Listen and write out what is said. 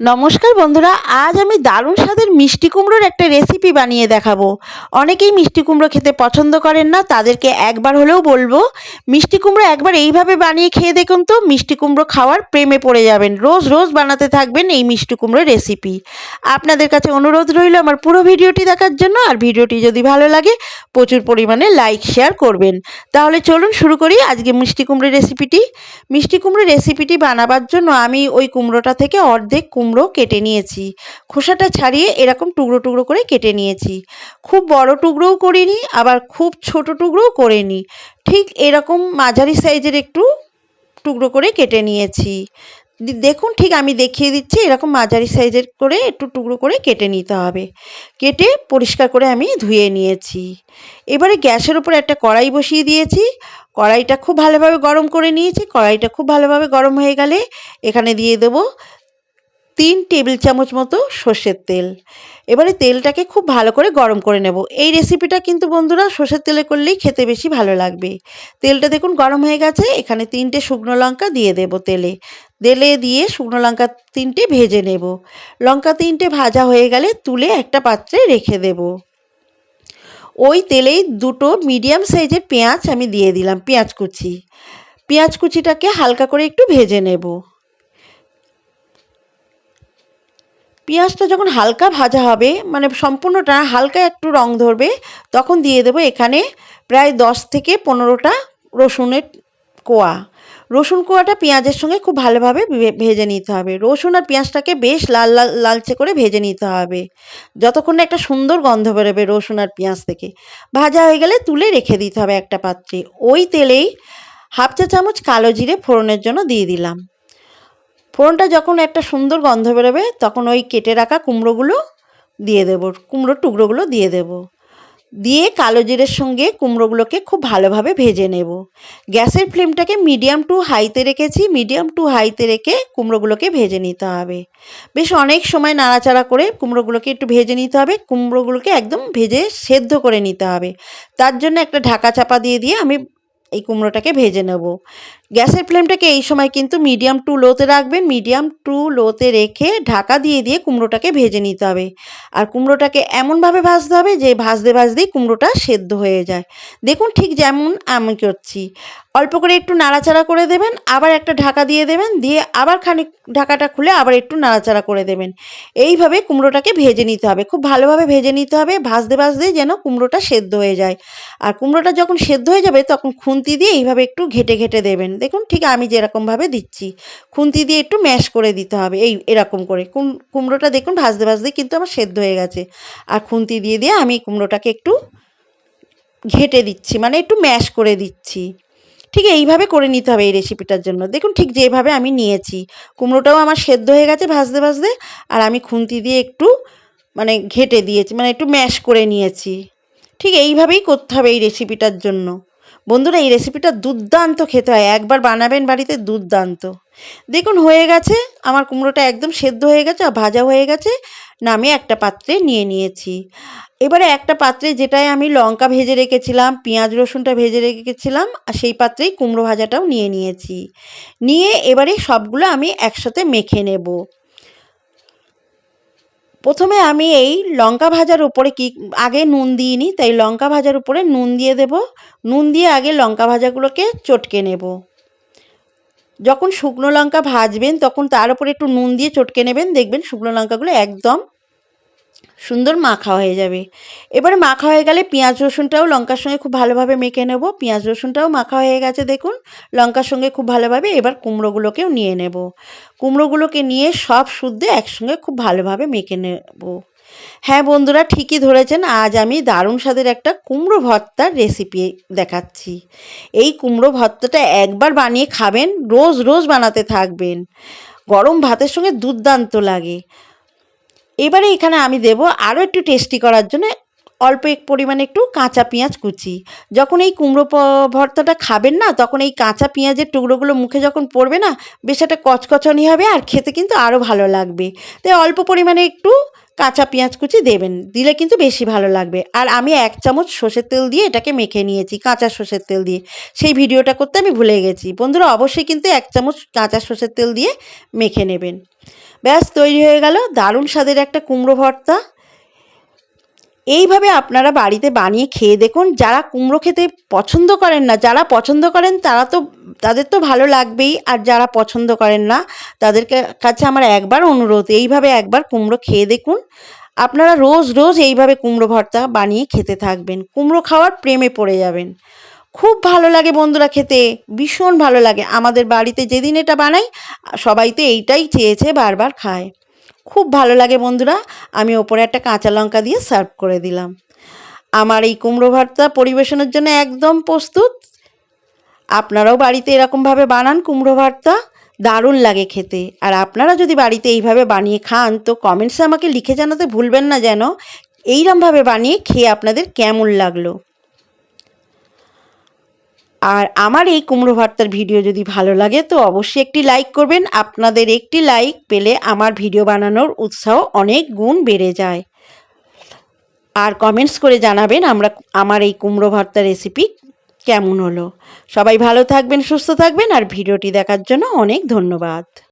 নমস্কার বন্ধুরা, আজ আমি দারুণ স্বাদের মিষ্টি কুমড়োর একটা রেসিপি বানিয়ে দেখাবো। অনেকেই মিষ্টি কুমড়ো খেতে পছন্দ করেন না, তাদেরকে একবার হলেও বলব, মিষ্টি কুমড়ো একবার এইভাবে বানিয়ে খেয়ে দেখুন তো, মিষ্টি কুমড়ো খাওয়ার প্রেমে পড়ে যাবেন। রোজ রোজ বানাতে থাকবেন এই মিষ্টি কুমড়ো রেসিপি আপনাদের কাছে অনুরোধ রইল আমার পুরো ভিডিওটি দেখার জন্য, আর ভিডিওটি যদি ভালো লাগে, প্রচুর পরিমাণে লাইক শেয়ার করবেন। তাহলে চলুন শুরু করি আজকে মিষ্টি কুমড়ো রেসিপিটি মিষ্টি কুমড়ো রেসিপিটি বানাবার জন্য আমি ওই কুমড়োটা থেকে অর্ধেক কুমড়ো কেটে নিয়েছি। খোসাটা ছাড়িয়ে এরকম টুকরো টুকরো করে কেটে নিয়েছি। খুব বড় টুকরোও করিনি, আবার খুব ছোট টুকরোও করিনি। ঠিক এরকম মাঝারি সাইজের একটু টুকরো করে কেটে নিয়েছি। দেখুন ঠিক আমি দেখিয়ে দিচ্ছি এরকম মাঝারি সাইজের করে একটু টুকরো করে কেটে নিতে হবে। কেটে পরিষ্কার করে আমি ধুয়ে নিয়েছি। এবারে গ্যাসের উপর একটা কড়াই বসিয়ে দিয়েছি। কড়াইটা খুব ভালোভাবে গরম করে নিয়েছি। কড়াইটা খুব ভালোভাবে গরম হয়ে গেলে এখানে দিয়ে দেবো তিন টেবিল চামচ মতো সর্ষের তেল। এবারে তেলটাকে খুব ভালো করে গরম করে নেব। এই রেসিপিটা কিন্তু বন্ধুরা সর্ষের তেলে করলেই খেতে বেশি ভালো লাগবে। তেলটা দেখুন গরম হয়ে গেছে, এখানে তিনটে শুকনো লঙ্কা দিয়ে দেব তেলে। তেলে দিয়ে শুকনো লঙ্কা তিনটে ভেজে নেব। লঙ্কা তিনটে ভাজা হয়ে গেলে তুলে একটা পাত্রে রেখে দেব। ওই তেলেই দুটো মিডিয়াম সাইজের পেঁয়াজ আমি দিয়ে দিলাম, পেঁয়াজ কুচি। পেঁয়াজ কুচিটাকে হালকা করে একটু ভেজে নেব। পেঁয়াজটা যখন হালকা ভাজা হবে মানে সম্পূর্ণটা হালকা একটু রং ধরবে, তখন দিয়ে দেবো এখানে প্রায় দশ থেকে পনেরোটা রসুনের কোয়া। রসুন কোয়াটা পেঁয়াজের সঙ্গে খুব ভালোভাবে ভেজে নিতে হবে। রসুন আর পেঁয়াজটাকে বেশ লাল লাল, লালচে করে ভেজে নিতে হবে। যতক্ষণ না একটা সুন্দর গন্ধ বেরোবে রসুন আর পেঁয়াজ থেকে। ভাজা হয়ে গেলে তুলে রেখে দিতে হবে একটা পাত্রে। ওই তেলেই হাফ চা চামচ কালো জিরে ফোড়নের জন্য দিয়ে দিলাম। ফোড়নটা যখন একটা সুন্দর গন্ধ বেরোবে, তখন ওই কেটে রাখা কুমড়োগুলো দিয়ে দেব, কুমড়োর টুকরোগুলো দিয়ে দেব। দিয়ে কালো জিরের সঙ্গে কুমড়োগুলোকে খুব ভালোভাবে ভেজে নেব। গ্যাসের ফ্লেমটাকে মিডিয়াম টু হাইতে রেখেছি, মিডিয়াম টু হাইতে রেখে কুমড়োগুলোকে ভেজে নিতে হবে। বেশ অনেক সময় নাড়াচাড়া করে কুমড়োগুলোকে একটু ভেজে নিতে হবে, কুমড়োগুলোকে একদম ভেজে সেদ্ধ করে নিতে হবে। তার জন্য একটা ঢাকা চাপা দিয়ে দিয়ে আমি এই কুমড়োটাকে ভেজে নেব। গ্যাসের ফ্লেমটাকে এই সময় কিন্তু মিডিয়াম টু লোতে রাখবেন। মিডিয়াম টু লোতে রেখে ঢাকা দিয়ে দিয়ে কুমড়োটাকে ভেজে নিতে হবে। আর কুমড়োটাকে এমনভাবে ভাজতে হবে যে ভাজতে ভাজতেই কুমড়োটা সেদ্ধ হয়ে যায়। দেখুন ঠিক যেমন আমি করছি। অল্প করে একটু নাড়াচাড়া করে দেবেন, আবার একটা ঢাকা দিয়ে দেবেন, দিয়ে আবার খানিক ঢাকাটা খুলে আবার একটু নাড়াচাড়া করে দেবেন। এইভাবে কুমড়োটাকে ভেজে নিতে হবে। খুব ভালোভাবে ভেজে নিতে হবে, ভাজতে ভাজতেই যেন কুমড়োটা সেদ্ধ হয়ে যায়। আর কুমড়োটা যখন সেদ্ধ হয়ে যাবে তখন খুন্তি দিয়ে এইভাবে একটু ঘেটে ঘেটে দেবেন। দেখুন ঠিক আমি যেরকমভাবে দিচ্ছি। খুন্তি দিয়ে একটু ম্যাশ করে দিতে হবে, এই এরকম করে। কুম, কুমড়োটা দেখুন ভাজতে ভাজতে কিন্তু আমার সেদ্ধ হয়ে গেছে। আর খুন্তি দিয়ে দিয়ে আমি কুমড়োটাকে একটু ঘেটে দিচ্ছি মানে একটু ম্যাশ করে দিচ্ছি। ঠিক এইভাবে করে নিতে হবে এই রেসিপিটার জন্য। দেখুন ঠিক যেভাবে আমি নিয়েছি। কুমড়োটাও আমার সেদ্ধ হয়ে গেছে ভাজতে ভাজতে, আর আমি খুন্তি দিয়ে একটু মানে ঘেটে দিয়েছি মানে একটু ম্যাশ করে নিয়েছি। ঠিক এইভাবেই করতে হবে এই রেসিপিটার জন্য। বন্ধুরা, এই রেসিপিটা দুর্দান্ত খেতে হয়। একবার বানাবেন বাড়িতে, দুর্দান্ত। দেখুন, হয়ে গেছে। আমার কুমড়োটা একদম সেদ্ধ হয়ে গেছে আর ভাজা হয়ে গেছে। নামে একটা পাত্রে নিয়ে নিয়েছি। এবারে একটা পাত্রে যেটায় আমি লঙ্কা ভেজে রেখেছিলাম, পেঁয়াজ রসুনটা ভেজে রেখেছিলাম, আর সেই পাত্রেই কুমড়ো ভাজাটাও নিয়ে নিয়েছি। নিয়ে এবারে সবগুলো আমি একসাথে মেখে নেব। প্রথমে আমি এই লঙ্কা ভাজার উপরে কি, আগে নুন দিইনি, তাই লঙ্কা ভাজার উপরে নুন দিয়ে দেব। নুন দিয়ে আগে লঙ্কা ভাজাগুলোকে চটকে নেব। যখন শুকনো লঙ্কা ভাজবেন, তখন তার উপরে একটু নুন দিয়ে চটকে নেবেন। দেখবেন শুকনো লঙ্কাগুলো একদম সুন্দর মাখা হয়ে যাবে। এবারে মাখা হয়ে গেলে পেঁয়াজ রসুনটাও লঙ্কার সঙ্গে খুব ভালোভাবে মেখে নেব। পেঁয়াজ রসুনটাও মাখা হয়ে গেছে দেখুন, লঙ্কার সঙ্গে খুব ভালোভাবে এবার কুমড়োগুলোকেও নিয়ে নেব। কুমড়োগুলোকে নিয়ে সব শুদ্ধে একসঙ্গে খুব ভালোভাবে মেখে নেব। হ্যাঁ বন্ধুরা, ঠিকই ধরেছেন, আজ আমি দারুণ স্বাদের একটা কুমড়ো ভর্তার রেসিপি দেখাচ্ছি। এই কুমড়ো ভর্তাটা একবার বানিয়ে খাবেন, রোজ রোজ বানাতে থাকবেন। গরম ভাতের সঙ্গে দুর্দান্ত লাগে। এবারে এখানে আমি দেব আরও একটু টেস্টি করার জন্য অল্প এক পরিমাণে একটু কাঁচা পেঁয়াজ কুচি। যখন এই কুমড়ো ভর্তাটা খাবেন না, তখন এই কাঁচা পেঁয়াজের টুকরোগুলো মুখে যখন পড়বে না, বেশ একটা কচকচনি হবে আর খেতে কিন্তু আরও ভালো লাগবে। তাই অল্প পরিমাণে একটু কাঁচা পেঁয়াজ কুচি দেবেন, দিলে কিন্তু বেশি ভালো লাগবে। আর আমি এক চামচ সর্ষের তেল দিয়ে এটাকে মেখে নিয়েছি, কাঁচা সর্ষের তেল দিয়ে। সেই ভিডিওটা করতে আমি ভুলে গেছি। বন্ধুরা, অবশ্যই কিন্তু এক চামচ কাঁচা সর্ষের তেল দিয়ে মেখে নেবেন। ব্যাস, তৈরি হয়ে গেল দারুণ স্বাদের একটা কুমড়ো ভর্তা। এইভাবে আপনারা বাড়িতে বানিয়ে খেয়ে দেখুন। যারা কুমড়ো খেতে পছন্দ করেন না, যারা পছন্দ করেন তারা তো, তাদের তো ভালো লাগবেই। আর যারা পছন্দ করেন না, তাদের কাছে আমার একবার অনুরোধ, এইভাবে একবার কুমড়ো খেয়ে দেখুন। আপনারা রোজ রোজ এইভাবে কুমড়ো ভর্তা বানিয়ে খেতে থাকবেন। কুমড়ো খাওয়ার প্রেমে পড়ে যাবেন। খুব ভালো লাগে বন্ধুরা খেতে, ভীষণ ভালো লাগে। আমাদের বাড়িতে যেদিন এটা বানাই, সবাই তো এইটাই চেয়েছে বারবার খায়। খুব ভালো লাগে বন্ধুরা, আমি ওপরে একটা কাঁচা লঙ্কা দিয়ে সার্ভ করে দিলাম। আমার এই কুমড়ো ভর্তা পরিবেশনের জন্য একদম প্রস্তুত। আপনারাও বাড়িতে এরকমভাবে বানান কুমড়ো ভর্তা দারুণ লাগে খেতে। আর আপনারা যদি বাড়িতে এইভাবে বানিয়ে খান, তো কমেন্টসে আমাকে লিখে জানাতে ভুলবেন না যেন। এইরমভাবে বানিয়ে খেয়ে আপনাদের কেমন লাগল? আর আমার এই কুমড়ো ভর্তার ভিডিও যদি ভালো লাগে, তো অবশ্যই একটি লাইক করবেন। আপনাদের একটি লাইক পেলে আমার ভিডিও বানানোর উৎসাহ অনেক গুণ বেড়ে যায়। আর কমেন্টস করে জানাবেন আমরা আমার এই কুমড়ো ভর্তা রেসিপি কেমন হলো। সবাই ভালো থাকবেন, সুস্থ থাকবেন, আর ভিডিওটি দেখার জন্য অনেক ধন্যবাদ।